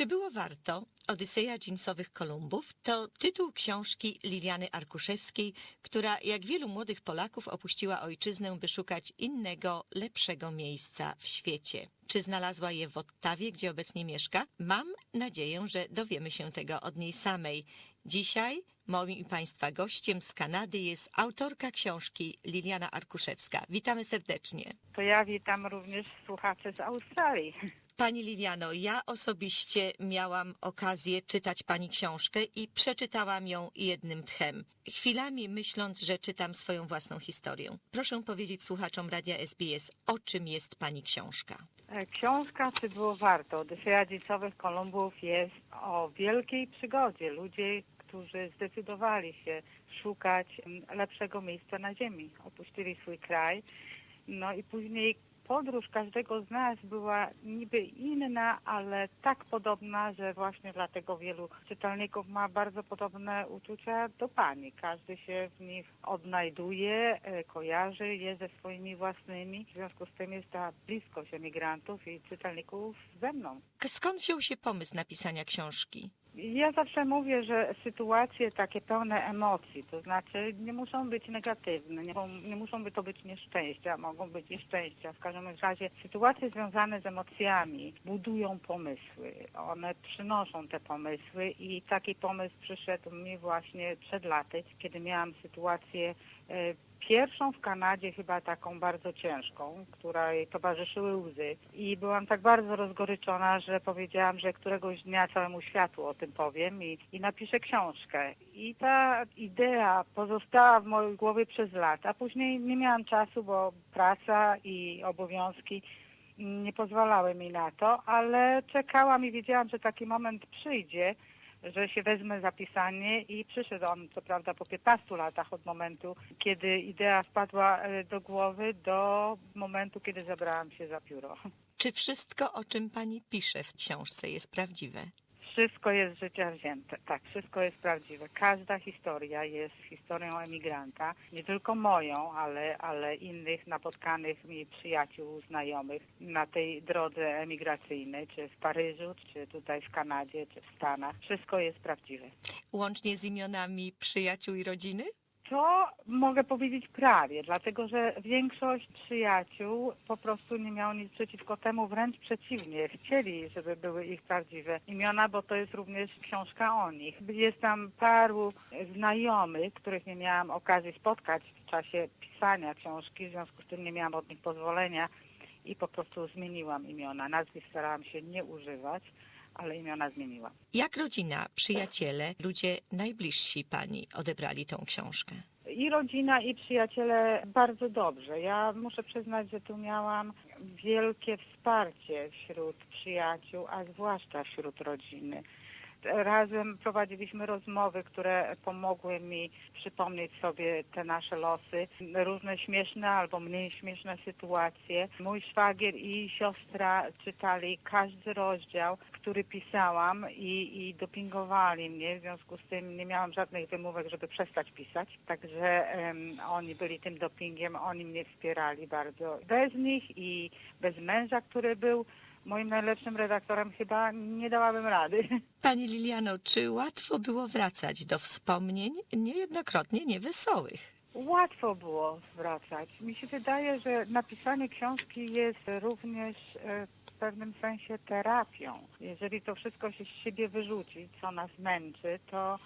Czy było warto? Odyseja dżinsowych Kolumbów to tytuł książki Liliany Arkuszewskiej, która jak wielu młodych Polaków opuściła ojczyznę, by szukać innego, lepszego miejsca w świecie. Czy znalazła je w Ottawie, gdzie obecnie mieszka? Mam nadzieję, że dowiemy się tego od niej samej. Dzisiaj moim i Państwa gościem z Kanady jest autorka książki Liliana Arkuszewska. Witamy serdecznie. To ja witam również słuchaczy z Australii. Pani Liliano, ja osobiście miałam okazję czytać Pani książkę i przeczytałam ją jednym tchem. Chwilami myśląc, że czytam swoją własną historię. Proszę powiedzieć słuchaczom Radia SBS, o czym jest Pani książka. E, Książka Czy było warto? Odyseja dziecięcowych Kolumbów jest o wielkiej przygodzie. Ludzie, którzy zdecydowali się szukać mm, lepszego miejsca na ziemi. Opuścili swój kraj. No i później podróż każdego z nas była niby inna, ale tak podobna, że właśnie dlatego wielu czytelników ma bardzo podobne uczucia do pani. Każdy się w nich odnajduje, e, kojarzy je ze swoimi własnymi. W związku z tym jest ta bliskość emigrantów i czytelników ze mną. Skąd wziął się pomysł napisania książki? Ja zawsze mówię, że sytuacje takie pełne emocji, to znaczy nie muszą być negatywne, nie, nie muszą by to być nieszczęścia, mogą być nieszczęścia. W każdym razie sytuacje związane z emocjami budują pomysły. One przynoszą te pomysły i taki pomysł przyszedł mi właśnie przed laty, kiedy miałam sytuację e, pierwszą w Kanadzie chyba taką bardzo ciężką, której towarzyszyły łzy i byłam tak bardzo rozgoryczona, że powiedziałam, że któregoś dnia całemu światu o tym powiem i, i napiszę książkę. I ta idea pozostała w mojej głowie przez lata, później nie miałam czasu, bo praca i obowiązki nie pozwalały mi na to, ale czekałam i wiedziałam, że taki moment przyjdzie, że się wezmę za pisanie i przyszedł on, co prawda, po 15 latach od momentu, kiedy idea wpadła e, do głowy, do momentu, kiedy zabrałam się za pióro. Czy wszystko, o czym Pani pisze w książce, jest prawdziwe? Wszystko jest z życia wzięte. Tak, wszystko jest prawdziwe. Każda historia jest historią emigranta. Nie tylko moją, ale, ale innych napotkanych mi przyjaciół, znajomych na tej drodze emigracyjnej, czy w Paryżu, czy tutaj w Kanadzie, czy w Stanach. Wszystko jest prawdziwe. Łącznie z imionami przyjaciół i rodziny? To mogę powiedzieć prawie, dlatego że większość przyjaciół po prostu nie miało nic przeciwko temu, wręcz przeciwnie. Chcieli, żeby były ich prawdziwe imiona, bo to jest również książka o nich. Jest tam paru znajomych, których nie miałam okazji spotkać w czasie pisania książki, w związku z tym nie miałam od nich pozwolenia i po prostu zmieniłam imiona. Nazwisk starałam się nie używać, ale imiona zmieniłam. Jak rodzina, przyjaciele, ludzie najbliżsi Pani odebrali tą książkę? I rodzina, i przyjaciele bardzo dobrze. Ja muszę przyznać, że tu miałam wielkie wsparcie wśród przyjaciół, a zwłaszcza wśród rodziny. Razem prowadziliśmy rozmowy, które pomogły mi przypomnieć sobie te nasze losy, różne śmieszne albo mniej śmieszne sytuacje. Mój szwagier i siostra czytali każdy rozdział, który pisałam i, i dopingowali mnie. W związku z tym nie miałam żadnych wymówek, żeby przestać pisać. Także em, oni byli tym dopingiem, oni mnie wspierali bardzo. Bez nich i bez męża, który był moim najlepszym redaktorem, chyba nie dałabym rady. Pani Liliano, czy łatwo było wracać do wspomnień niejednokrotnie niewesołych? Łatwo było wracać. Mi się wydaje, że napisanie książki jest również e, w pewnym sensie terapią. Jeżeli to wszystko się z siebie wyrzuci, co nas męczy, to,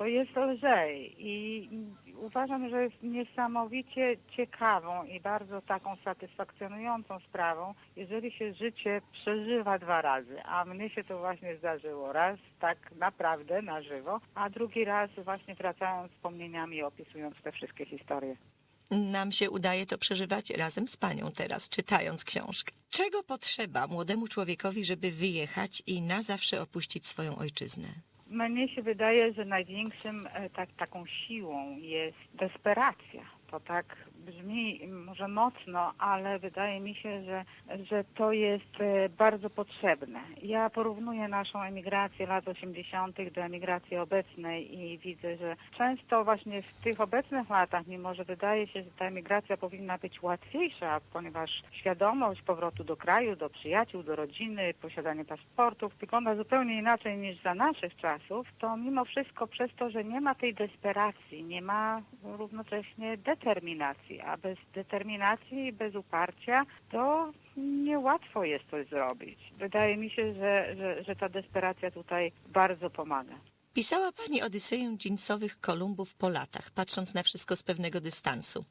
to jest lżej. I uważam, że jest niesamowicie ciekawą i bardzo taką satysfakcjonującą sprawą, jeżeli się życie przeżywa dwa razy. A mnie się to właśnie zdarzyło. Raz tak naprawdę na żywo, a drugi raz właśnie wracając wspomnieniami opisując te wszystkie historie. Nam się udaje to przeżywać razem z Panią teraz, czytając książkę. Czego potrzeba młodemu człowiekowi, żeby wyjechać i na zawsze opuścić swoją ojczyznę? Mnie się wydaje, że największym e, tak, taką siłą jest desperacja. To tak brzmi może mocno, ale wydaje mi się, że, że to jest e, bardzo potrzebne. Ja porównuję naszą emigrację lat 80. do emigracji obecnej i widzę, że często właśnie w tych obecnych latach, mimo że wydaje się, że ta emigracja powinna być łatwiejsza, ponieważ świadomość powrotu do kraju, do przyjaciół, do rodziny, posiadanie paszportów wygląda zupełnie inaczej niż za naszych czasów, to mimo wszystko przez to, że nie ma tej desperacji, nie ma równocześnie determinacji, a bez determinacji i bez uparcia to niełatwo jest coś zrobić. Wydaje mi się, że, że, że ta desperacja tutaj bardzo pomaga. Pisała pani Odyseję dżinsowych Kolumbów po latach, patrząc na wszystko z pewnego dystansu.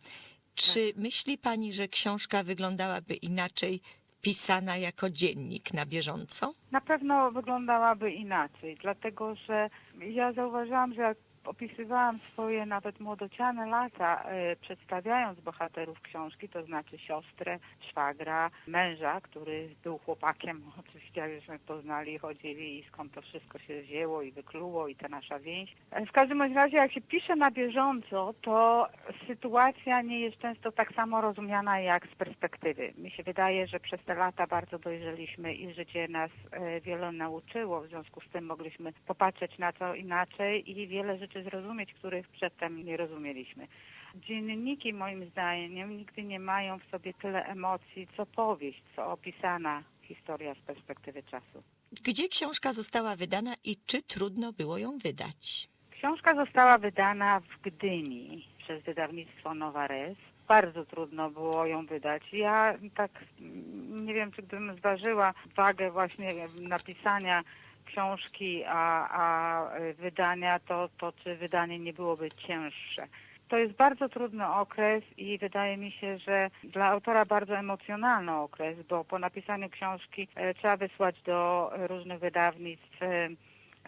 Czy myśli pani, że książka wyglądałaby inaczej pisana jako dziennik na bieżąco? Na pewno wyglądałaby inaczej, dlatego że ja zauważyłam, że jak opisywałam swoje nawet młodociane lata, e, przedstawiając bohaterów książki, to znaczy siostrę, szwagra, męża, który był chłopakiem, jak żeśmy poznali, chodzili i skąd to wszystko się wzięło i wykluło i ta nasza więź. E, W każdym razie, jak się pisze na bieżąco, to sytuacja nie jest często tak samo rozumiana jak z perspektywy. Mi się wydaje, że przez te lata bardzo dojrzeliśmy i życie nas e, wiele nauczyło, w związku z tym mogliśmy popatrzeć na to inaczej i wiele rzeczy zrozumieć, których przedtem nie rozumieliśmy. Dzienniki moim zdaniem nigdy nie mają w sobie tyle emocji, co powieść, co opisana historia z perspektywy czasu. Gdzie książka została wydana i czy trudno było ją wydać? Książka została wydana w Gdyni przez wydawnictwo Nowa Res. Bardzo trudno było ją wydać. Ja tak mm, nie wiem, czy gdybym zważyła wagę właśnie napisania książki, a, a y, wydania, to, to czy wydanie nie byłoby cięższe. To jest bardzo trudny okres i wydaje mi się, że dla autora bardzo emocjonalny okres, bo po napisaniu książki e, trzeba wysłać do różnych wydawnictw e,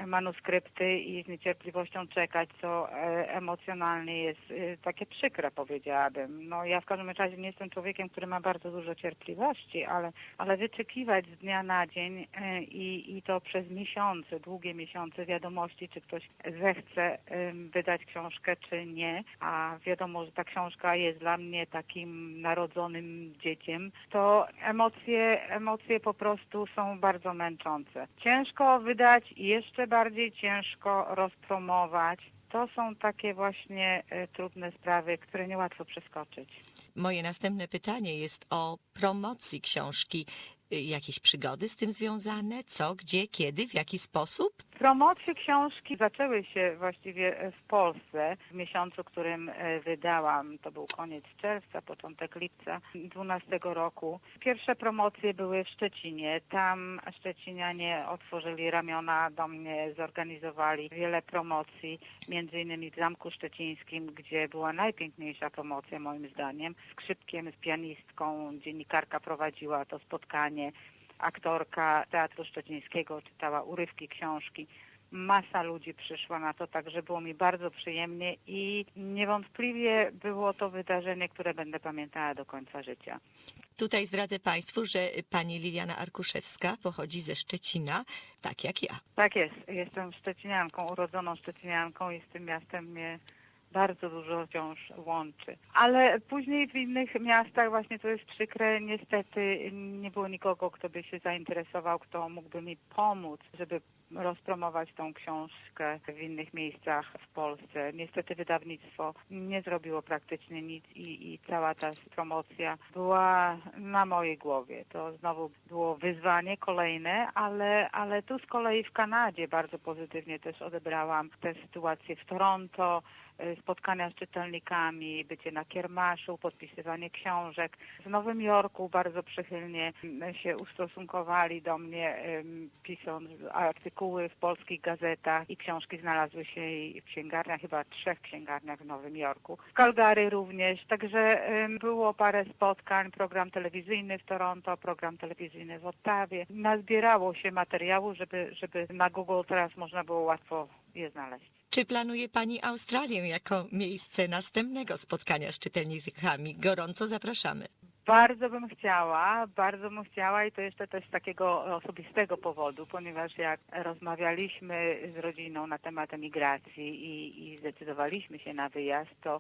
manuskrypty i z niecierpliwością czekać, co e, emocjonalnie jest e, takie przykre, powiedziałabym. No ja w każdym razie nie jestem człowiekiem, który ma bardzo dużo cierpliwości, ale, ale wyczekiwać z dnia na dzień e, i, i to przez miesiące, długie miesiące wiadomości, czy ktoś zechce wydać książkę, czy nie, a wiadomo, że ta książka jest dla mnie takim narodzonym dzieciem, to emocje, emocje po prostu są bardzo męczące. Ciężko wydać i jeszcze bardziej ciężko rozpromować. To są takie właśnie e, trudne sprawy, które niełatwo przeskoczyć. Moje następne pytanie jest o promocji książki. Y, Jakieś przygody z tym związane? Co, gdzie, kiedy, w jaki sposób? Promocje książki zaczęły się właściwie e, w Polsce w miesiącu, którym e, wydałam. To był koniec czerwca, początek lipca 12 roku. Pierwsze promocje były w Szczecinie. Tam Szczecinianie otworzyli ramiona do mnie, zorganizowali wiele promocji, między innymi w Zamku Szczecińskim, gdzie była najpiękniejsza promocja moim zdaniem. Skrzypkiem, z pianistką, dziennikarka prowadziła to spotkanie aktorka Teatru Szczecińskiego czytała urywki książki. Masa ludzi przyszła na to, także było mi bardzo przyjemnie i niewątpliwie było to wydarzenie, które będę pamiętała do końca życia. Tutaj zdradzę Państwu, że pani Liliana Arkuszewska pochodzi ze Szczecina, tak jak ja. Tak jest, jestem szczecinianką, urodzoną szczecinianką i z tym miastem mnie bardzo dużo wciąż łączy. Ale później w innych miastach właśnie to jest przykre, niestety nie było nikogo, kto by się zainteresował, kto mógłby mi pomóc, żeby rozpromować tą książkę w innych miejscach w Polsce. Niestety wydawnictwo nie zrobiło praktycznie nic i, i cała ta promocja była na mojej głowie. To znowu było wyzwanie kolejne, ale, ale tu z kolei w Kanadzie bardzo pozytywnie też odebrałam tę sytuację w Toronto, y, spotkania z czytelnikami, bycie na kiermaszu, podpisywanie książek. W Nowym Jorku bardzo przychylnie mm, się ustosunkowali do mnie, pisząc artykuły w polskich gazetach i książki znalazły się w księgarniach, chyba trzech księgarniach w Nowym Jorku. W Calgary również, także było parę spotkań, program telewizyjny w Toronto, program telewizyjny w Ottawie. Nazbierało się materiału, żeby, żeby na Google teraz można było łatwo je znaleźć. Czy planuje Pani Australię jako miejsce następnego spotkania z czytelnikami? Gorąco zapraszamy. Bardzo bym chciała, bardzo bym chciała i to jeszcze też z takiego osobistego powodu, ponieważ jak rozmawialiśmy z rodziną na temat emigracji i, i zdecydowaliśmy się na wyjazd, to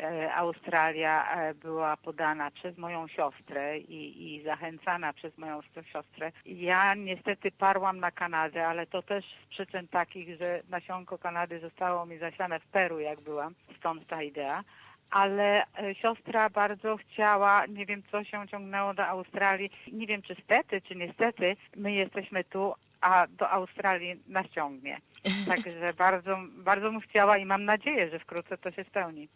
e, Australia e, była podana przez moją siostrę i, i zachęcana przez moją siostrę. Ja niestety parłam na Kanadę, ale to też z przyczyn takich, że nasionko Kanady zostało mi zasiane w Peru, jak byłam. Stąd ta idea ale e, siostra bardzo chciała, nie wiem co się ciągnęło do Australii, nie wiem czy stety, czy niestety, my jesteśmy tu, a do Australii nas ciągnie. Także bardzo, bardzo bym chciała i mam nadzieję, że wkrótce to się spełni.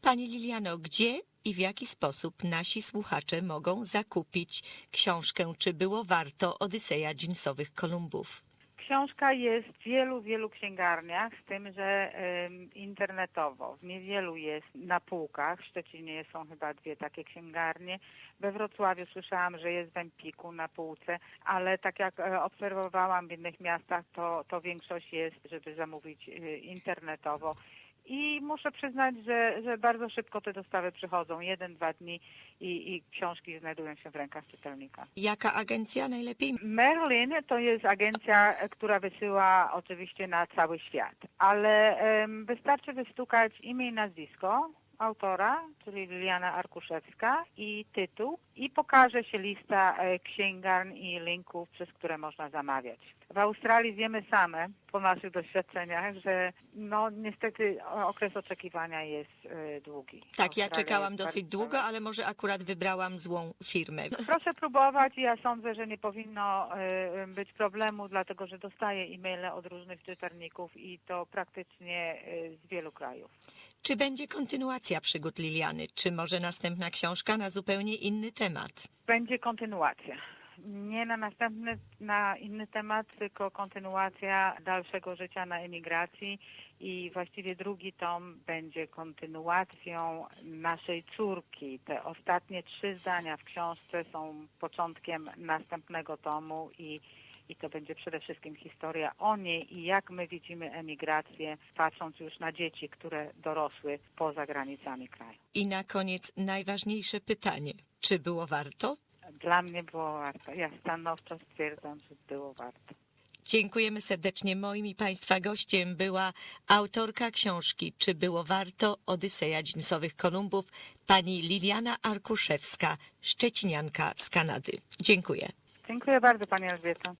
Pani Liliano, gdzie i w jaki sposób nasi słuchacze mogą zakupić książkę Czy było warto Odyseja Dżinsowych Kolumbów? Książka jest w wielu, wielu księgarniach, z tym, że internetowo. W niewielu jest na półkach. W Szczecinie są chyba dwie takie księgarnie. We Wrocławiu słyszałam, że jest w Empiku na półce, ale tak jak e, obserwowałam w innych miastach, to, to większość jest, żeby zamówić e, internetowo. I muszę przyznać, że, że bardzo szybko te dostawy przychodzą. Jeden, dwa dni i, i książki znajdują się w rękach czytelnika. Jaka agencja najlepiej? Merlin to jest agencja, e, która wysyła oczywiście na cały świat, ale em, wystarczy wystukać imię i nazwisko autora, czyli Liliana Arkuszewska i tytuł i pokaże się lista e, księgarni i linków, przez które można zamawiać. W Australii wiemy same po naszych doświadczeniach, że no niestety okres oczekiwania jest e, długi. Tak, ja Australia czekałam jest dosyć długo, ale może akurat wybrałam złą firmę. Proszę próbować. Ja sądzę, że nie powinno y, być problemu, dlatego że dostaję e-maile od różnych czytelników i to praktycznie z wielu krajów. Czy będzie kontynuacja przygód Liliany? Czy może następna książka na zupełnie inny temat? Będzie kontynuacja. Nie na następny, na inny temat, tylko kontynuacja dalszego życia na emigracji i właściwie drugi tom będzie kontynuacją naszej córki. Te ostatnie trzy zdania w książce są początkiem następnego tomu i i to będzie przede wszystkim historia o niej i jak my widzimy emigrację, patrząc już na dzieci, które dorosły poza granicami kraju. I na koniec najważniejsze pytanie. Czy było warto? Dla mnie było warto. Ja stanowczo stwierdzam, że było warto. Dziękujemy serdecznie. Moim i Państwa gościem była autorka książki Czy było warto Odyseja Dżinsowych Kolumbów, pani Liliana Arkuszewska, szczecinianka z Kanady. Dziękuję. Dziękuję bardzo Pani Elżbieto.